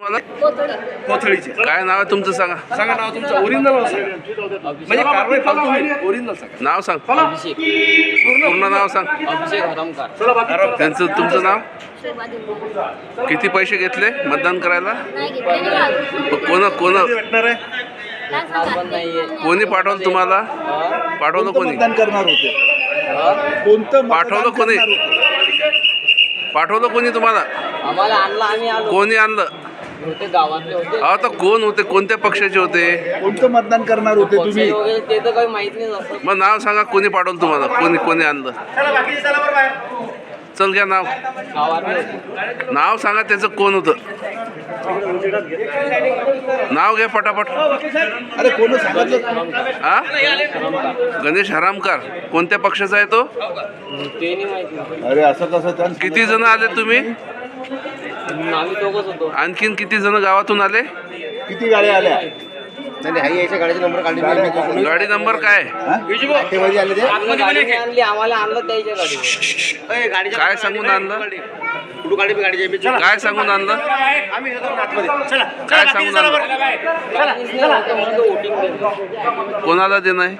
कोथळीचे. काय नाव आहे तुमचं सांगा. सांगा नाव तुमचं. ओरिजिनल नाव सांगा. म्हणजे कारवाई फालतू होईल ओरिजिनल सांगा. नाव सांग. अभिषेक. पूर्ण नाव सांग. अभिषेक हरमकर. त्यांचं तुमचं नाव. किती पैसे घेतले मतदान करायला. कोण कोण? भेटणार आहे? कोणी पाठवलं तुम्हाला? पाठवलं कोणी? मतदान करणार होते? हा? कोणतं पाठवलं कोणी? पाठवलं कोणी तुम्हाला? आम्हाला आणला आम्ही आलो. कोणी आणलं? होते गावातले होते. अहो तर कोण होते? कोणत्या पक्षाचे होते? कोणतं मतदान करणार होते तुम्ही? वगैरे ते तर काही माहीत नाही असं मग नाव सांगा कोणी पाठवलं तुम्हाला? कोणी कोणी आणलं? चल घ्या नाव. गावातले होते. नाव सांगा त्याचं कोण होतं? नाव घ्या पटापट. अरे कोण सांगितलं हा? गणेश हरामकार. कोणत्या पक्षाचा आहे तो? ते नाही माहिती. अरे असं कसं? किती जण आले तुम्ही? आणखीन किती जण गावातून आले? किती गाड्या आल्या? गाडी नंबर काय? हा? गाडी नाही आणली आम्हाला आणलं त्याच्या गाडीवर. काय सांगून आणलं? काय सांगून आणलं? काय सांगून आणलं. कोणाला देणं आहे.